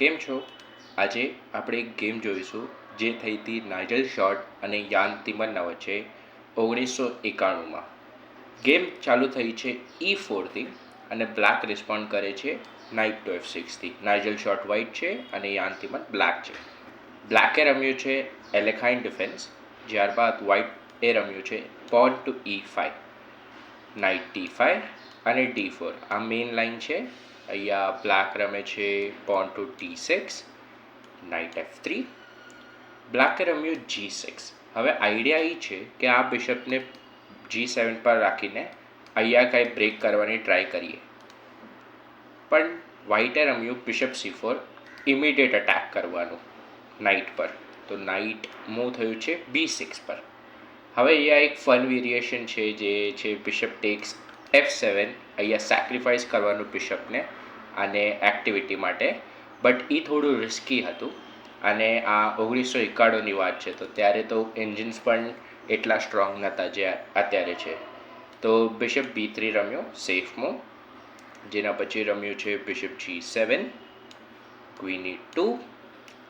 કેમ છો? આજે આપણે એક ગેમ જોઈશું, જે થઈ હતી નાઇજલ શોર્ટ અને યાન તિમન્ના વચ્ચે, ઓગણીસો એકાણુંમાં. ગેમ ચાલુ થઈ છે ઈ ફોરથી અને બ્લેક રિસ્પોન્ડ કરે છે નાઇટ ટુ એફ સિક્સથી નાઇજલ શોર્ટ વ્હાઇટ છે અને યાન તિમન બ્લેક છે. બ્લેકે રમ્યું છે એલેખાઇન ડિફેન્સ ત્યારબાદ વ્હાઇટ એ રમ્યું છે pawn to E five knight T five અને ડી ફોર આ મેઇન લાઇન છે અહીંયા બ્લેક રમે છે pawn to T six knight F three બ્લેકે રમ્યું જી સિક્સ હવે આઈડિયા એ છે કે આ બિશપને જી સેવન પર રાખીને અહીંયા કાંઈ બ્રેક કરવાની ટ્રાય કરીએ. પણ વ્હાઇટે રમ્યું bishop C four immediate attack કરવાનું નાઇટ પર. તો નાઇટ મૂવ થયું છે બી સિક્સ પર. હવે અહીંયા એક ફન વેરિએશન છે જે છે બિશપ ટેક્સ એફ સેવન અહીંયા સેક્રિફાઈસ કરવાનું બિશપને અને એક્ટિવિટી માટે. બટ એ થોડું રિસ્કી હતું. અને આ ઓગણીસો એકાણુંની વાત છે, તો ત્યારે તો એન્જિન્સ પણ એટલા સ્ટ્રોંગ નહોતા જે અત્યારે છે. તો બિશપ બી થ્રી રમ્યો સેફમાં જેના પછી રમ્યું છે bishop G seven queen E two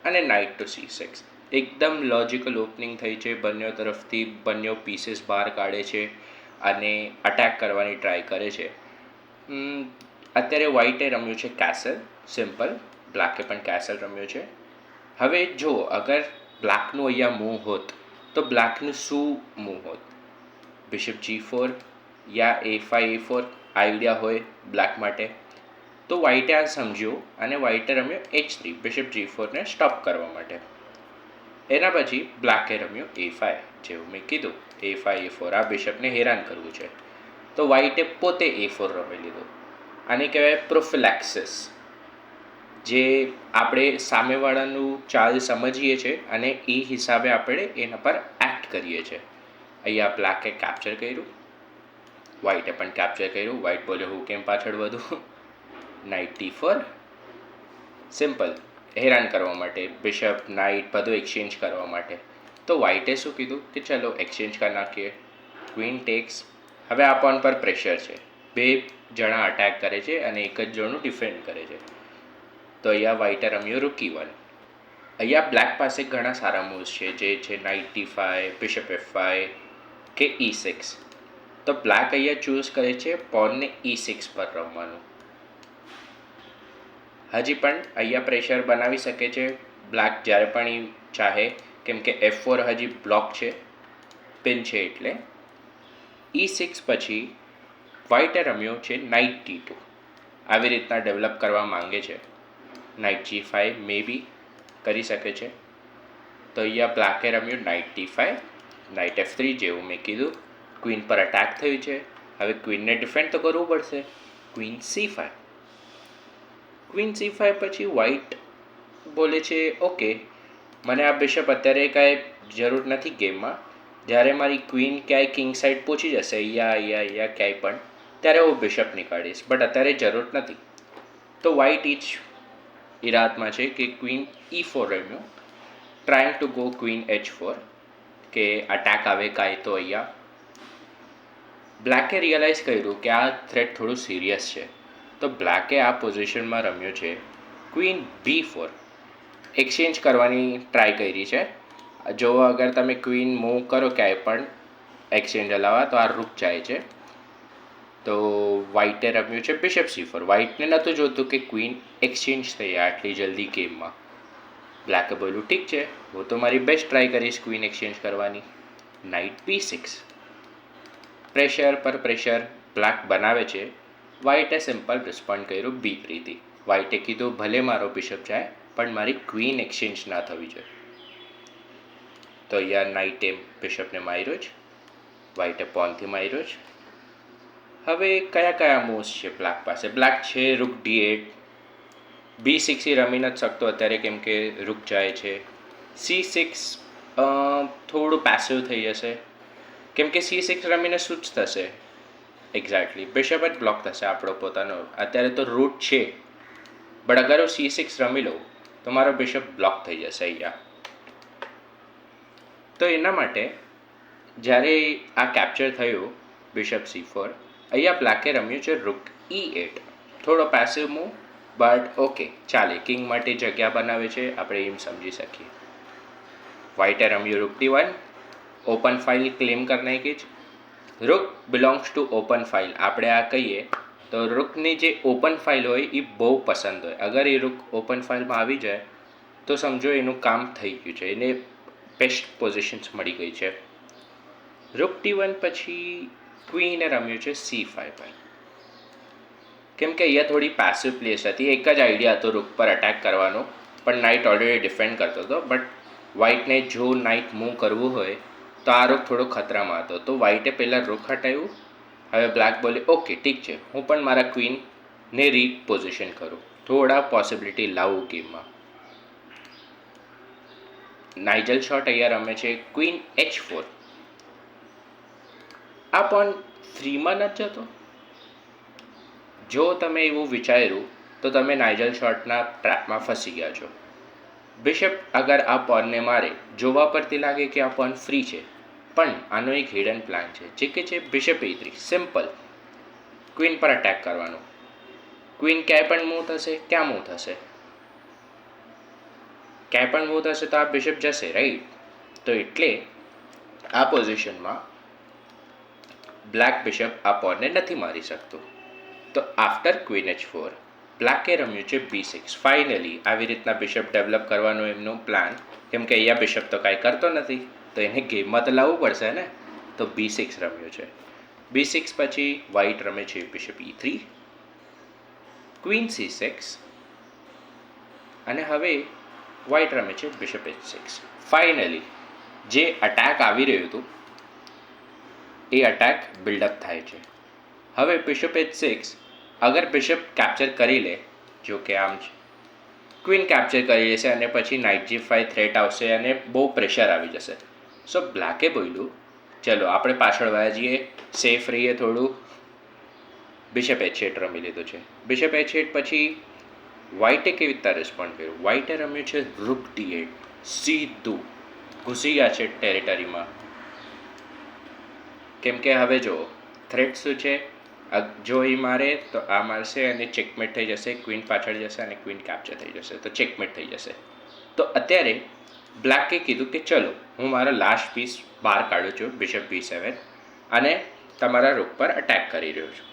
અને નાઇટ ટુ સી સિક્સ એકદમ લોજિકલ ઓપનિંગ થઈ છે, બંને તરફથી બંને પીસીસ બહાર કાઢે છે અને અટેક કરવાની ટ્રાય કરે છે. અત્યારે વ્હાઇટે રમ્યું છે કેસલ સિમ્પલ બ્લેકે પણ કેસલ રમ્યું છે. હવે જો અગર બ્લેકનું અહીંયા મૂવ હોત, તો બ્લેકનું શું મૂવ હોત? Bishop G four yeah A five A four idea હોય બ્લેક માટે. તો વ્હાઇટે આ સમજ્યું અને વ્હાઇટે રમ્યો એચ થ્રી બિશપ જી ફોરને સ્ટોપ કરવા માટે. એના પછી બ્લેકે રમ્યો એ ફાઈવ જેવું મેં કીધું. એ ફાઈવ એ ફોર આ બિશપને હેરાન કરવું છે. તો વ્હાઇટે પોતે એ ફોર રમી લીધું. આને કહેવાય પ્રોફિલેક્સિસ જે આપણે સામેવાળાનું ચાલ સમજીએ છીએ અને એ હિસાબે આપણે એના પર એક્ટ કરીએ છીએ. અહીંયા બ્લેકે કેપ્ચર કર્યું વ્હાઇટે પણ કેપ્ચર કર્યું. વ્હાઈટ બોલ્યો, હું કેમ પાછળ વધું? નાઇટ ફોર સિમ્પલ હેરાન કરવા માટે બિશપ નાઇટ બધું એક્સચેન્જ કરવા માટે. તો વ્હાઇટે શું કીધું? કે ચલો એક્સચેન્જ કરી નાખીએ. ક્વીન ટેક્સ હવે આ પર પ્રેશર છે. બે જણા અટેક કરે છે અને એક જ જણનું ડિફેન્ડ કરે છે. તો અહીંયા વ્હાઇટે રમ્યો રૂકી વન અહીંયા બ્લેક પાસે ઘણા સારા મૂવ્સ છે, જે છે knight T five bishop F five કે ઈ સિક્સ તો બ્લેક અહીંયા ચૂઝ કરે છે પોનને ઈ સિક્સ પર રમવાનું. હજી પણ અહીંયા પ્રેશર બનાવી શકે છે. બ્લેક જ્યારે પણ એ ચાહે, કેમ કે એફ ફોર હજી બ્લોક છે પિન છે એટલે. ઈ સિક્સ પછી વ્હાઇટે રમ્યો છે નાઇટ ટી ટુ આવી રીતના ડેવલપ કરવા માંગે છે. નાઇટ જી ફાઇવ મે બી કરી શકે છે. તો અહીંયા બ્લેકે રમ્યું knight T five knight F three જેવું મેં કીધું. ક્વીન પર અટેક થયું છે. હવે ક્વીનને ડિફેન્ડ તો કરવું પડશે. Queen C five queen C five પછી વ્હાઇટ બોલે છે ઓકે મને આ બિશપ અત્યારે કાંઈ જરૂર નથી ગેમમાં. જ્યારે મારી ક્વીન ક્યાંય કિંગ સાઈડ પહોંચી જશે, અહીંયા અહીંયા અહીંયા ક્યાંય પણ. ત્યારે હું બિશપ નીકાળીશ બટ અત્યારે જરૂર નથી. તો વ્હાઇટ ઇચ ઇરાદમાં છે કે ક્વીન ઈ ફોર રમ્યો? Trying to go queen H four કે અટેક આવે, કાંઈ તો અહીંયા. બ્લેકે રિયલાઇઝ કર્યું કે આ થ્રેટ થોડું સિરિયસ છે. તો બ્લેકે આ પોઝિશનમાં રમ્યો છે ક્વીન બી ફોર એક્સચેન્જ કરવાની ટ્રાય કરી છે. જો અગર તમે ક્વીન મૂવ કરો ક્યાંય પણ એક્સચેન્જ અલાવા, તો આ રૂક જાય છે. તો વ્હાઇટે રમ્યું છે બિશપ સી ફોર વ્હાઇટને નહોતું જોતું કે ક્વીન એક્સચેન્જ થઈ આટલી જલ્દી ગેમમાં બ્લેકે બોલ્યું, ઠીક છે, હું તો મારી બેસ્ટ ટ્રાય કરીશ ક્વીન એક્સચેન્જ કરવાની. નાઇટ બી સિક્સ પ્રેશર પર પ્રેશર બ્લેક બનાવે છે. વ્હાઇટે સિમ્પલ રિસ્પોન્ડ કર્યું, બી થ્રીથી વ્હાઇટે કીધું, ભલે મારો બિશપ જાય, પણ મારી ક્વીન એક્સચેન્જ ના થવી જોઈએ. તો અહીંયા નાઇટે બિશપને માર્યો જ. વ્હાઇટે પોનથી માર્યો જ. હવે કયા કયા મૂવ્સ છે બ્લેક પાસે? બ્લેક છે rook D eight B six એ રમી નથી શકતો અત્યારે કેમ કે રૂક જાય છે. સી સિક્સ થોડું પેસિવ થઈ જશે. કેમ કે સી સિક્સ રમીને શું જ થશે. એક્ઝેક્ટલી બિશપ જ બ્લોક થશે આપણો પોતાનો. અત્યારે તો રૂટ છે. બટ અગર હું સી સિક્સ રમી લઉં, તો મારો બિશપ બ્લોક થઈ જશે અહીંયા. તો એના માટે જ્યારે આ કેપ્ચર થયું બિશપ સી ફોર અહીંયા બ્લેકે રમ્યું છે રૂક ઈ એટ થોડો પેસિવ મૂવ બટ ઓકે ચાલે કિંગ માટે જગ્યા બનાવે છે, આપણે એમ સમજી શકીએ. વ્હાઇટે રમ્યું rook D one open file claim કરી નાખી જ rook belongs to open file આપણે આ કહીએ, તો રૂકની જે ઓપન ફાઇલ હોય એ બહુ પસંદ હોય. અગર એ રૂક ઓપન ફાઇલમાં આવી જાય, તો સમજો એનું કામ થઈ ગયું છે. એને બેસ્ટ પોઝિશન્સ મળી ગઈ છે. રૂક ટી વન પછી ક્વીને રમ્યું છે સી ફાઈવ પર કેમ કે અહીંયા થોડી પેસિવ પ્લેસ હતી. એક જ આઈડિયા હતો રૂક પર અટેક કરવાનો, પણ નાઇટ ઓલરેડી ડિફેન્ડ કરતો હતો. બટ વ્હાઇટને જો નાઇટ મૂવ કરવું હોય, તો આ રૂક થોડો ખતરામાં હતો. તો વ્હાઇટે પહેલાં રૂક હટાવ્યું હવે બ્લેક બોલે ઓકે ઠીક છે. હું પણ મારા ક્વીનને રીપોઝિશન કરું. થોડા પોસિબિલિટી લાવું ગેમમાં નાઇજલ શોટ અહીંયા રમે છે. ક્વીન એચ ફોર આ પણ થ્રીમાં નથી જતો? જો તમે એવું વિચાર્યું, તો તમે નાઇજલ શોર્ટના ટ્રેપમાં ફસી ગયા છો. બિશપ, અગર આ પોનને મારે, જોવા પરથી લાગે કે આ પોન ફ્રી છે. પણ આનો એક હિડન પ્લાન છે. જે કે છે bishop E three simple. Queen પર અટેક કરવાનો. ક્વીન ક્યાંય પણ મૂવ થશે? ક્યાં મૂવ થશે? ક્યાંય પણ મૂવ થશે તો આ બિશપ જશે રાઈટ તો એટલે આ પોઝિશનમાં બ્લેક બિશપ આ પોનને નથી મારી શકતું. તો આફ્ટર ક્વીન એચ ફોર, બ્લેકે રમ્યું છે બી સિક્સ. ફાઇનલી આવી રીતના બિશપ ડેવલપ કરવાનો એમનો પ્લાન. કેમ કે અહીંયા બિશપ તો કાંઈ કરતો નથી, તો એને ગેમમાં તો લાવવું પડશે ને? તો બી સિક્સ રમ્યું છે. બી સિક્સ પછી વ્હાઇટ રમે છે bishop E three, queen C six, અને હવે વ્હાઇટ રમે છે બિશપ એચ સિક્સ. ફાઇનલી જે અટેક આવી રહ્યું હતું એ અટેક બિલ્ડઅપ થાય છે. હવે બિશપ એચ સિક્સ અગર બિશપ કેપ્ચર કરી લે, જો કે આમ છે. ક્વીન કેપ્ચર કરી લેશે અને પછી નાઇટ જી ફાઈવ થ્રેટ આવશે અને બહુ પ્રેશર આવી જશે. સો બ્લેકે બોલ્યું ચલો, આપણે પાછળ વયા જઈએ. સેફ રહીએ થોડું. બિશપ એચ એટ રમી લીધું છે. બિશપ એચ એટ પછી વ્હાઇટે કેવી રીતના રિસ્પોન્ડ કર્યું? વ્હાઇટે રમ્યું છે રૂક ડી એટ સીધું ઘૂસી ગયા છે ટેરિટરીમાં કેમ કે હવે જો થ્રેટ શું છે? જો એ મારે, તો આ મારશે અને ચેકમેટ થઈ જશે ક્વીન પાછળ જશે અને ક્વીન કેપ્ચર થઈ જશે, તો ચેકમેટ થઈ જશે. તો અત્યારે બ્લેકે કીધું કે ચલો, હું મારો લાસ્ટ પીસ બહાર કાઢું છું બિશપ બી સેવન અને તમારા રૂક પર અટેક કરી રહ્યો છું.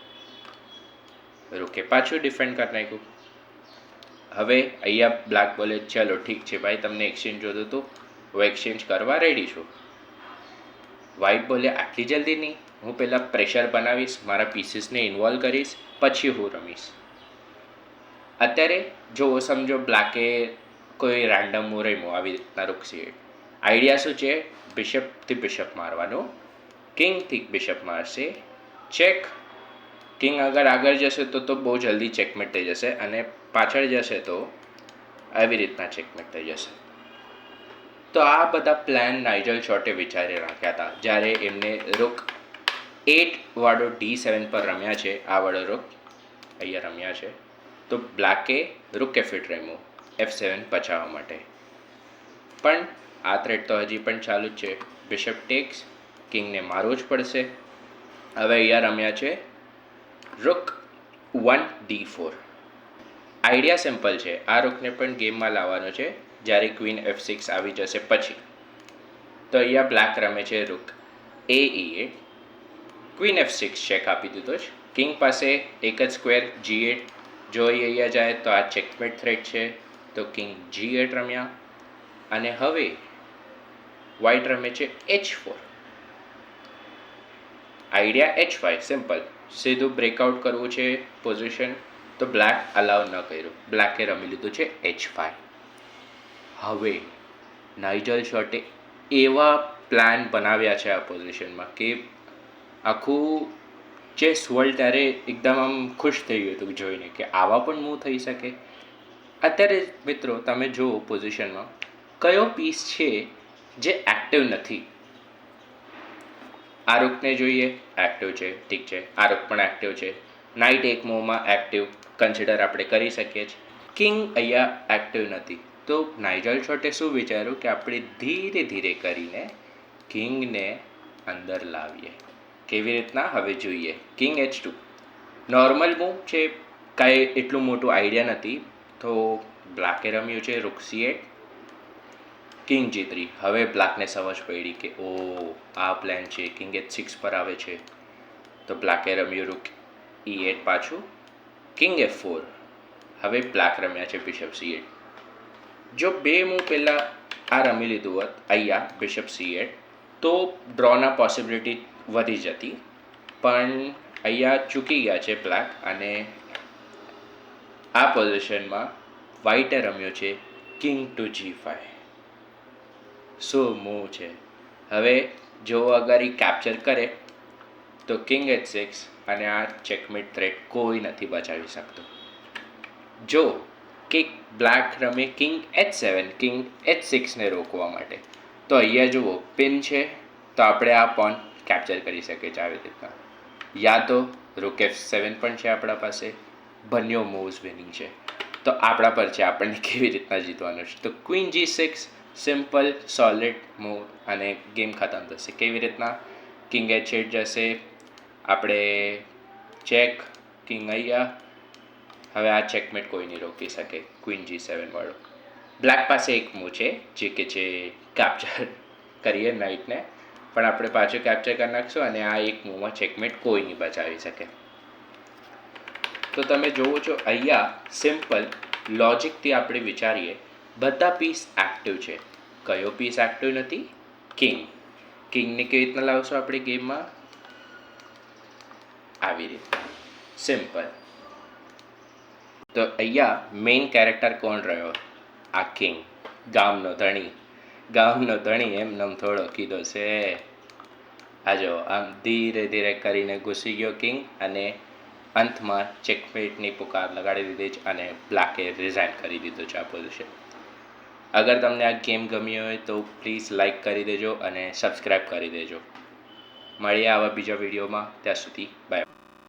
રૂકે પાછું ડિફેન્ડ કરી નાખ્યું. હવે અહીંયા બ્લેક બોલે, ચલો ઠીક છે ભાઈ, તમને એક્સચેન્જ જોતું હતું, હું એક્સચેન્જ કરવા રેડી છું. વ્હાઇટ બોલે, આટલી જલ્દી નહીં. હું પહેલાં પ્રેશર બનાવીશ, મારા પીસીસને ઇન્વોલ્વ કરીશ, પછી હું રમીશ. અત્યારે જો સમજો બ્લેકે કોઈ રેન્ડમ હું રમ્યો આવી રીતના રૂકશે આઈડિયા શું છે? બિશપથી બિશપ મારવાનું. કિંગથી બિશપ મારશે. ચેક કિંગ અગર આગળ જશે તો તો બહુ જલ્દી ચેકમેટ થઈ જશે અને પાછળ જશે તો આવી રીતના ચેકમેટ થઈ જશે. તો આ બધા પ્લાન નાઇજલ શોર્ટે વિચારી રાખ્યા હતા. જ્યારે એમને રૂક એટ વાળો ડી સેવન પર રમ્યા છે, આ વાળો રૂક અહીંયા રમ્યા છે. તો બ્લેકે રૂક ફિટ રમ્યું એફ સેવન પચાવવા માટે. પણ આ થ્રેડ તો હજી પણ ચાલુ જ છે. બિશપ ટેક્સ કિંગને મારવો જ પડશે. હવે અહીંયા રમ્યા છે rook one D four idea simple છે. આ રૂકને પણ ગેમમાં લાવવાનો છે. જ્યારે ક્વીન એફ સિક્સ આવી જશે પછી. તો અહીંયા બ્લેક રમે છે rook A eight queen F six check આપી દીધો છે. કિંગ પાસે એક જ સ્ક્વેર જી એટ જો એ અહીંયા જાય તો આ ચેકમેટ થ્રેટ છે. તો કિંગ જી એટ રમ્યા. અને હવે વ્હાઇટ રમે છે H four idea H five simple સીધું બ્રેકઆઉટ કરવું છે પોઝિશન તો બ્લેક અલાઉ ન કર્યું. બ્લેકે રમી લીધું છે એચ ફાઈવ હવે, નાઇજલ શર્ટે એવા પ્લાન બનાવ્યા છે આ પોઝિશનમાં કે આખું ચેસ વર્લ્ડ ત્યારે એકદમ આમ ખુશ થઈ ગયું હતું જોઈને કે આવા પણ મૂવ થઈ શકે. અત્યારે મિત્રો તમે જુઓ પોઝિશનમાં કયો પીસ છે જે એક્ટિવ નથી. આરોપને જોઈએ એક્ટિવ છે, ઠીક છે. આરોપ પણ એક્ટિવ છે. નાઇટ એક મૂવમાં એક્ટિવ કન્સિડર આપણે કરી શકીએ છીએ. કિંગ અહીંયા એક્ટિવ નથી. તો નાઇજલ શોર્ટે શું વિચાર્યું કે આપણે ધીરે ધીરે કરીને કિંગને અંદર લાવીએ. કેવી રીતના? હવે જોઈએ. King H two. Normal move છે, કાંઈ એટલું મોટું આઈડિયા નથી. તો બ્લેકે રમ્યું છે rook C eight king G three. હવે બ્લેકને સમજ પડી કે, ઓ, આ પ્લાન છે, કિંગ એચ સિક્સ પર આવે છે. તો બ્લેકે રમ્યું રૂક, ઈ એટ પાછું. King F four. હવે બ્લેક રમ્યા છે, બિશપ સી એટ. જો બે મૂવ પહેલાં આ રમી લીધું હોત અહીંયા બિશપ સી એટ તો ડ્રોના પોસિબિલિટી વધી જતી. પણ અહીંયા ચૂકી ગયા છે બ્લેક અને આ પોઝિશનમાં વ્હાઈટે રમ્યો છે કિંગ ટુ જી ફાઈવ શું મૂવ છે. હવે જો અગર એ કેપ્ચર કરે, તો કિંગ એચ સિક્સ અને આ ચેકમેટ થ્રેટ કોઈ નથી બચાવી શકતું. જો કે બ્લેક રમે, king, H seven, king, H સિક્સને રોકવા માટે. તો અહીંયા જુઓ, પિન છે, તો આપણે આ પોન કેપ્ચર કરી શકીએ છીએ આવી રીતના. યા તો રૂક એફ સેવન પણ છે આપણા પાસે. બંને મૂવ્સ વિનિંગ છે. તો આપણા પર છે, આપણને કેવી રીતના જીતવાનું છે? તો queen G six simple solid move અને ગેમ ખતમ થશે. કેવી રીતના? કિંગ એચ એટ જશે. આપણે ચેક કિંગ અહીંયા. હવે આ ચેકમેટ કોઈ નહીં રોકી શકે ક્વીન જી સેવન વાળો. બ્લેક પાસે એક મૂવ છે, જે કે જે કેપ્ચર કરીએ નાઇટને પણ આપણે પાછું કેપ્ચર કરી નાખશું અને આ એક મૂવમાં ચેકમેટ કોઈ નહીં બચાવી શકે. તો તમે જોવો છો, અહીંયા સિમ્પલ લોજિકથી આપણે વિચારીએ, બધા પીસ એક્ટિવ છે. કયો પીસ એક્ટિવ નથી? કિંગ કિંગને કેવી રીતના લાવશો આપણે ગેમમાં આવી રીતે. સિમ્પલ તો અહીંયા મેઇન કેરેક્ટર કોણ રહ્યો? આ કિંગ ગામનો ધણી. ગામનો ધણી એમ નમ થોડો કીધો છે. આ જો, આમ ધીરે ધીરે કરીને ઘૂસી ગયો કિંગ અને અંતમાં ચેકમેટની પુકાર લગાડી દીધી છે અને બ્લેકે રિઝાઇન કરી દીધું છે આ પોઝિશન અગર તમને આ ગેમ ગમી હોય તો પ્લીઝ લાઇક કરી દેજો અને સબસ્ક્રાઈબ કરી દેજો. મળીએ આવા બીજા વિડીયોમાં ત્યાં સુધી બાય